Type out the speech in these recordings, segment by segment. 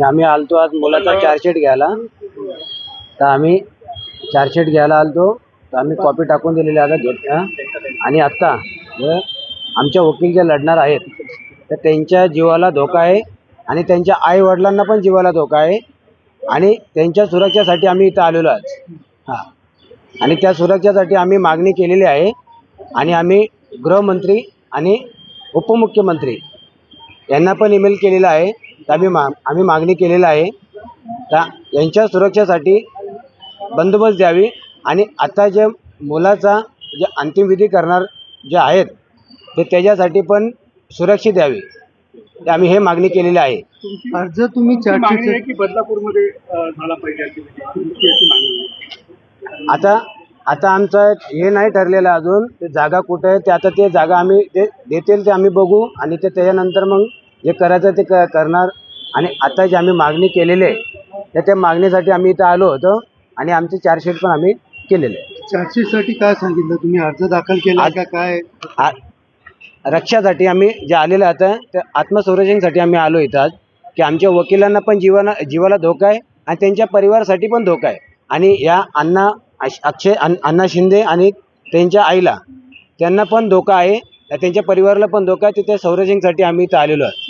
आम्ही आलतो आज मुलाचा चार्जशीट घ्यायला. तर आम्ही चार्जशीट घ्यायला आलतो. तर आम्ही कॉपी टाकून दिलेली आता घेत. आणि आत्ता आमच्या वकील जे लढणार आहेत तर त्यांच्या जीवाला धोका आहे आणि त्यांच्या आई वडिलांना पण जीवाला धोका आहे. आणि त्यांच्या सुरक्षेसाठी आम्ही इथं आलेलो आज. हां. आणि त्या सुरक्षेसाठी आम्ही मागणी केलेली आहे. आणि आम्ही गृहमंत्री आणि उपमुख्यमंत्री यांना पण ईमेल केलेला आहे. आम्ही मा आम्ही मागणी केलेलं आहे. तर यांच्या सुरक्षेसाठी बंदोबस्त द्यावी आणि आता जे मुलाचा जे अंतिम विधी करणार जे आहेत ते त्याच्यासाठी पण सुरक्षित द्यावी. ते आम्ही हे मागणी केलेली आहे. अर्ज तुम्ही की बदलापूरमध्ये झाला पाहिजे. आता आता आमचं हे नाही ठरलेलं अजून ते जागा कुठं आहे ते आता ते जागा आम्ही ते देतील ते आम्ही बघू आणि ते त्याच्यानंतर मग जे करायचं ते क करणार. आणि आता जे आम्ही मागणी केलेली आहे तर त्या मागणीसाठी आम्ही इथं आलो होतो आणि आमचे चार्जशीट पण आम्ही केलेले आहे. चार्जशीटसाठी काय सांगितलं? तुम्ही अर्ज दाखल केला का? काय? आ रक्षासाठी आम्ही जे आलेलं आता ते आत्मसंरक्षणासाठी आम्ही आलो इथं आज. की आमच्या वकिलांना पण जीवाना जीवाला धोका आहे आणि त्यांच्या परिवारासाठी पण धोका आहे. आणि या अण्णा अश- अक्षय अण्- अण्णा शिंदे आणि त्यांच्या आईला त्यांना पण धोका आहे. त्यांच्या परिवाराला पण धोका आहे. तर त्या संरक्षणासाठी आम्ही इथं आलेलो आहे.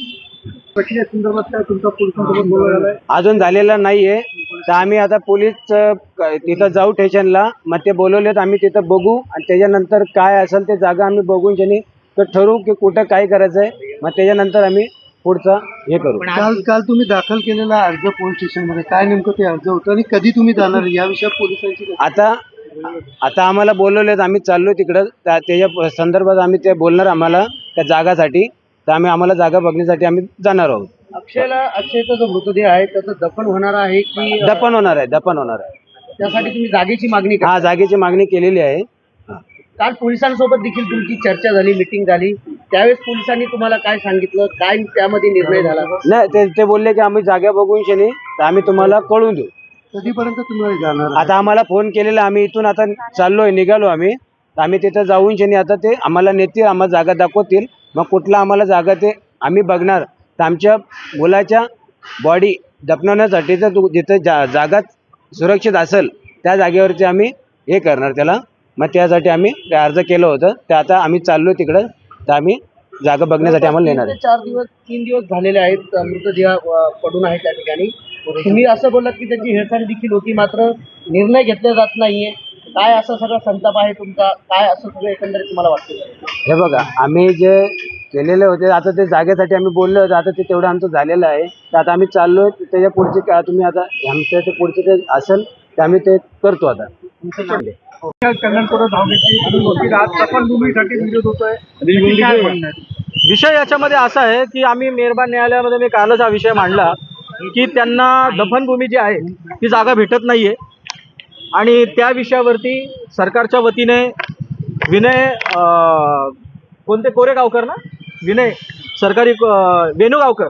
अजून झालेलं नाही आहे तर आम्ही आता पोलीस तिथं जाऊ स्टेशनला मग ते बोलवलेत आम्ही तिथं बघू. आणि त्याच्यानंतर काय असेल ते जागा आम्ही बघून त्यांनी तर ठरवू की कुठं काय करायचं आहे मग त्याच्यानंतर आम्ही पुढचं हे करू. काल काल तुम्ही दाखल केलेला अर्ज पोलीस स्टेशनमध्ये काय नेमकं ते अर्ज होतं आणि कधी तुम्ही जाणार? या विषयात पोलिसांची आता आता आम्हाला बोलवलेत आम्ही चाललो तिकडं. त्या त्याच्या संदर्भात आम्ही ते बोलणार आम्हाला त्या जागासाठी. तर आम्ही आम्हाला जागा बघण्यासाठी आम्ही जाणार आहोत. अक्षयला अक्षयचा जो मृतदेह आहे त्याचं दफन होणार आहे की दफन होणार आहे दफन होणार आहे. त्यासाठी तुम्ही जागेची मागणी करा हा जागेची मागणी केलेली आहे. काल पोलिसांसोबत देखील तुमची चर्चा झाली मिटिंग झाली. त्यावेळेस पोलिसांनी तुम्हाला काय सांगितलं? काय त्यामध्ये निर्णय झाला? नाही ते ते बोलले की आम्ही जागा बघून शनी तर आम्ही तुम्हाला कळून देऊ. कधीपर्यंत तुम्ही जाणार? आता आम्हाला फोन केलेला आम्ही इथून आता चाललोय निघालो आम्ही. तर आम्ही तिथं जाऊन शनी आता ते आम्हाला नेतील आम्हाला जागा दाखवतील. मग कुठला आम्हाला जागा ते आम्ही बघणार. तर आमच्या मुलाच्या बॉडी दफनवण्यासाठी तर तू जिथं जा जागा सुरक्षित असेल त्या जागेवरती आम्ही हे करणार त्याला. मग त्यासाठी आम्ही ते अर्ज केलं होतं. ते आता आम्ही चाललो तिकडं. तर आम्ही जागा बघण्यासाठी आम्हाला नेणार आहे. चार दिवस तीन दिवस झालेले आहेत. मृतदेह पडून आहे त्या ठिकाणी. तुम्ही असं बोललात की त्याची हेळसांड देखील होती मात्र निर्णय घेतला जात नाहीये. काय असं सगळं संताप आहे तुमचा? काय असं सगळं एकंदरीत तुम्हाला वाटतं? हे बघा आम्ही जे केलेले होते आता ते जागेसाठी आम्ही बोललो होतो आता ते तेवढं आमचं झालेलं आहे. तर आता आम्ही चाललो त्याच्या पुढचे का तुम्ही आता आमच्या ते पुढचे ते असेल ते आम्ही ते करतो आता. काय आहे? विषय याच्यामध्ये असा आहे की आम्ही मेहरबान न्यायालयामध्ये मी कालच हा विषय मांडला की त्यांना दफनभूमी जी आहे ती जागा भेटत नाहीये. आणि त्या विषयावरती सरकारच्या वतीने विनय कोणते कोरेगावकर ना? विनय सरकारी वेणुगावकर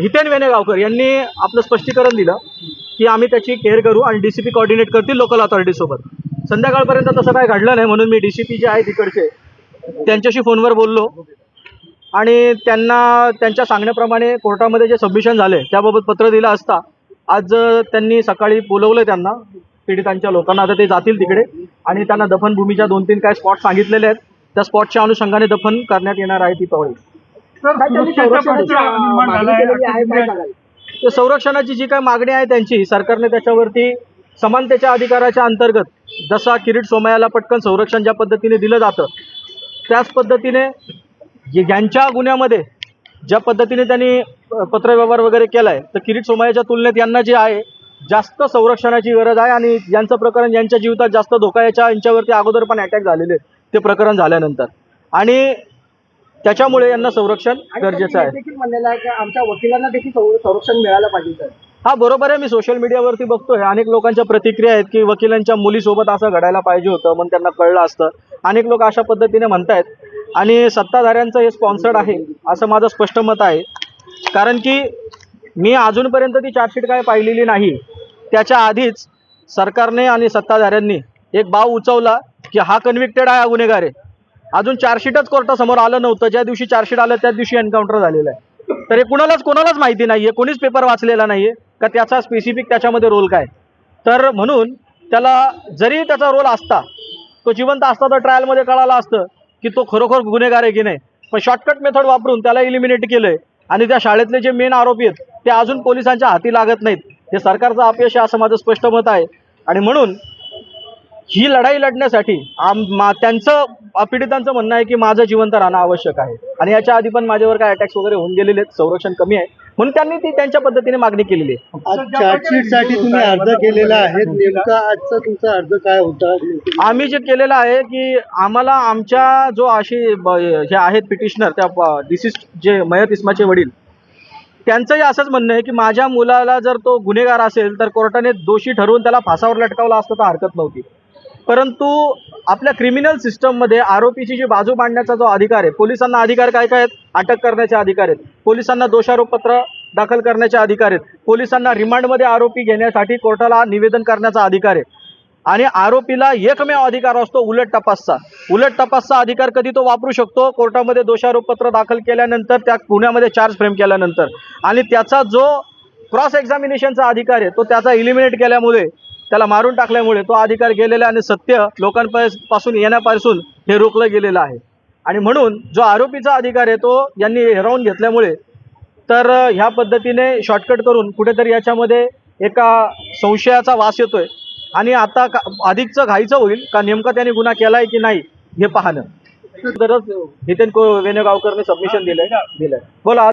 हितेन वेणेगावकर यांनी आपलं स्पष्टीकरण दिलं की आम्ही त्याची केअर करू आणि डी सी पी कॉर्डिनेट करतील लोकल अथॉरिटीसोबत संध्याकाळपर्यंत तसं काय घडलं नाही म्हणून मी डी सी पी जे आहे तिकडचे त्यांच्याशी फोनवर बोललो आणि त्यांना त्यांच्या सांगण्याप्रमाणे कोर्टामध्ये जे सबमिशन झाले त्याबाबत पत्र दिलं असता आज त्यांनी सकाळी बोलवलं त्यांना. पीडितांच्या लोकांना आता ते जातील तिकडे. आणि त्यांना दफनभूमीच्या दोन तीन काय स्पॉट सांगितलेले आहेत. त्या स्पॉटच्या अनुषंगाने दफन करण्यात येणार आहे ती पावळी तर संरक्षणाची जी काही मागणी आहे त्यांची सरकारने त्याच्यावरती समानतेच्या अधिकाराच्या अंतर्गत जसा किरीट सोमयाला पटकन संरक्षण ज्या पद्धतीने दिलं जातं त्याच पद्धतीने ज्यांच्या गुन्ह्यामध्ये ज्या पद्धतीने त्यांनी पत्रव्यवहार वगैरे केला आहे तर किरीट सोमयाच्या तुलनेत यांना जे आहे जास्त संरक्षणाची गरज आहे आणि यांचं प्रकरण यांच्या जीवितात जास्त धोका याच्या यांच्यावरती अगोदर पण अटॅक झालेले ते प्रकरण झाल्यानंतर. आणि त्याच्यामुळे यांना संरक्षण गरजेचं आहे. देखील म्हणलेलं आहे की आमच्या वकिलांना देखील संर- संरक्षण मिळालं पाहिजे सर. हा बरोबर आहे. मी सोशल मीडियावरती बघतोय अनेक लोकांच्या प्रतिक्रिया आहेत की वकिलांच्या मुलीसोबत असं घडायला पाहिजे होतं म्हणून त्यांना कळलं असतं. अनेक लोक अशा पद्धतीने म्हणतायत. आणि सत्ताधाऱ्यांचं हे स्पॉन्सर्ड आहे असं माझं स्पष्ट मत आहे. कारण की मी अजूनपर्यंत ती चार्जशीट काय पाहिलेली नाही. त्याच्या आधीच सरकारने आणि सत्ताधाऱ्यांनी एक बाव उचवला की हा कन्व्हिक्टेड आहे हा गुन्हेगार आहे. अजून चार्जशीटच कोर्टासमोर आलं नव्हतं. ज्या दिवशी चार्जशीट आलं त्या दिवशी एन्काउंटर झालेलं आहे. तर हे कुणालाच कोणालाच माहिती नाहीये. कोणीच पेपर वाचलेला नाहीये. का त्याचा स्पेसिफिक त्याच्यामध्ये रोल काय? तर म्हणून त्याला जरी त्याचा रोल असता तो जिवंत असता तर ट्रायलमध्ये कळालं असतं की तो खरोखर गुन्हेगार आहे की नाही. पण शॉर्टकट मेथड वापरून त्याला इलिमिनेट केलंय. आणि त्या शाळेतले जे मेन आरोपी आहेत ते अजून पोलिसांच्या हाती लागत नाहीत. हे सरकारचं अपयश आहे असं माझं स्पष्ट मत आहे. आणि म्हणून ही लढाई लढण्यासाठी आम मा त्यांचं पीडितांचं म्हणणं आहे की माझं जिवंत राहणं आवश्यक आहे. आणि याच्या आधी पण माझ्यावर काय अटॅक्स वगैरे होऊन गेलेले आहेत संरक्षण कमी आहे. म्हणून त्यांनी ती त्यांच्या पद्धतीने मागणी केलेली आहे. आज चार्जशीटसाठी तुम्ही अर्ज केलेला आहे. नेमका आजचा तुमचा अर्ज काय होता? आम्ही जे केलेलं आहे की आम्हाला आमच्या जो अशी हे आहेत पिटिशनर त्या डिसिस्ट जे मयत इस्माचे वडील त्यांचंही असंच म्हणणं आहे की माझ्या मुलाला जर तो गुन्हेगार असेल तर कोर्टाने दोषी ठरवून त्याला फासावर लटकावला असतं तर हरकत नव्हती. परंतु आपल्या क्रिमिनल सिस्टममध्ये आरोपीची जी बाजू मांडण्याचा जो अधिकार आहे पोलिसांना अधिकार काय काय आहेत? अटक करण्याचे अधिकार आहेत. पोलिसांना दोषारोपपत्र दाखल करण्याचे अधिकार आहेत. पोलिसांना रिमांडमध्ये आरोपी घेण्यासाठी कोर्टाला निवेदन करण्याचा अधिकार आहे. आणि आरोपीला एकमेव अधिकार असतो उलट तपासचा. उलट तपासचा अधिकार कधी तो वापरू शकतो? कोर्टामध्ये दोषारोपपत्र दाखल केल्यानंतर त्या गुन्ह्यामध्ये चार्ज फ्रेम केल्यानंतर. आणि त्याचा जो क्रॉस एक्झामिनेशनचा अधिकार आहे तो त्याचा इलिमिनेट केल्यामुळे त्याला मारून टाकल्यामुळे तो अधिकार गेलेला आणि सत्य लोकांपासून येण्यापासून हे रोखलं गेलेलं आहे. आणि म्हणून जो आरोपीचा अधिकार आहे तो यांनी हिरावून घेतल्यामुळे तर ह्या पद्धतीने शॉर्टकट करून कुठेतरी याच्यामध्ये एका संशयाचा वास येतोय. आणि आता का अधिकचं घाईचं होईल का नेमका त्याने गुन्हा केलाय की नाही हे पाहणं. तरच नितीन को वेणुगावकरने सबमिशन दिलंय. दिलंय. बोला.